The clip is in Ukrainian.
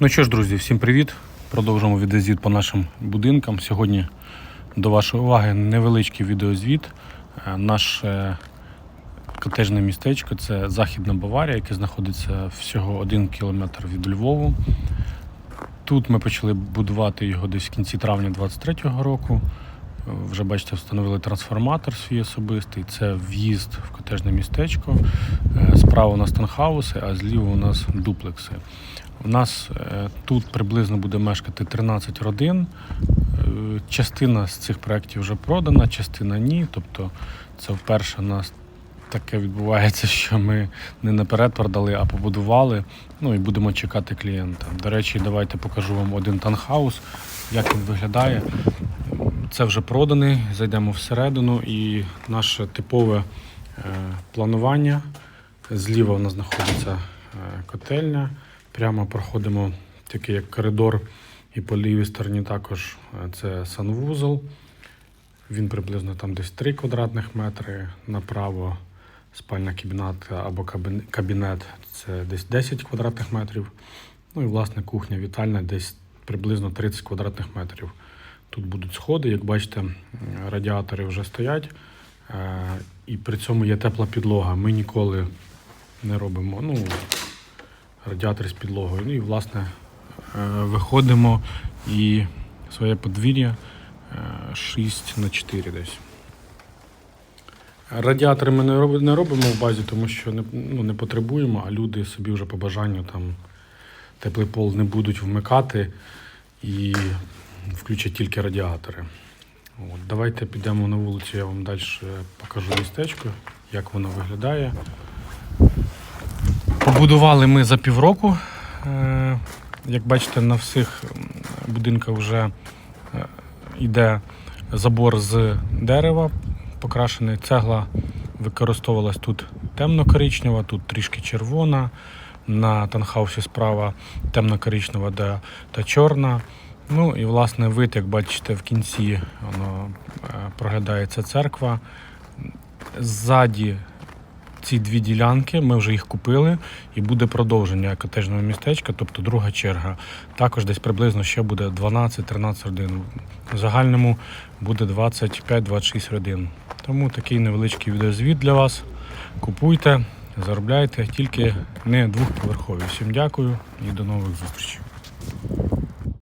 Ну що ж, друзі, всім привіт. Продовжуємо відеозвіт по нашим будинкам. Сьогодні до вашої уваги невеличкий відеозвіт. Е, Наше котежне містечко це Західна Баварія, яке знаходиться всього один кілометр від Львову. Тут ми почали будувати його десь в кінці травня 23-го року. Е, Вже бачите, встановили трансформатор свій особистий. Це в'їзд в котежне містечко. Е, Справа у нас танхауси, а зліва у нас дуплекси. У нас е, тут приблизно буде мешкати 13 родин. Е, Частина з цих проєктів вже продана, частина ні. Тобто це вперше у нас таке відбувається, що ми не наперед продали, а побудували. Ну і будемо чекати клієнта. До речі, давайте покажу вам один танхаус, як він виглядає. Це вже проданий. Зайдемо всередину і наше типове е, планування. Зліва у нас знаходиться котельня. Прямо проходимо такий як коридор, і по лівій стороні також е, це санвузол. Він приблизно там десь 3 квадратних метри. Направо спальна кімната або кабінет це десь 10 квадратних метрів. Ну і власне кухня вітальня десь приблизно 30 квадратних метрів. Тут будуть сходи, як бачите, радіатори вже стоять. е, І при цьому є тепла підлога. Ми ніколи не робимо ну, радіатор з підлогою. Ну і власне е, виходимо і своє подвір'я е, 6 на 4 десь. Радіатори ми не робимо в базі, тому що не, ну, не потребуємо, а люди собі вже по бажанню там теплий пол не будуть вмикати і включать тільки радіатори. От, давайте підемо на вулицю, я вам далі покажу містечко, як воно виглядає. Побудували ми за півроку. Е, Як бачите, на всіх будинках вже е, йде забор з дерева покрашений. Цегла використовувалась тут темно-коричнева, тут трішки червона. На танхаусі справа темно-коричнева та, чорна. Ну і власне вид, як бачите, в кінці воно е, проглядається церква. Ззаді ці дві ділянки, ми вже їх купили, і буде продовження котежного містечка, тобто друга черга. Також десь приблизно ще буде 12-13 родин. В загальному буде 25-26 родин. Тому такий невеличкий відеозвіт для вас. Купуйте, заробляйте, тільки не двохповерхові. Всім дякую і до нових зустрічей.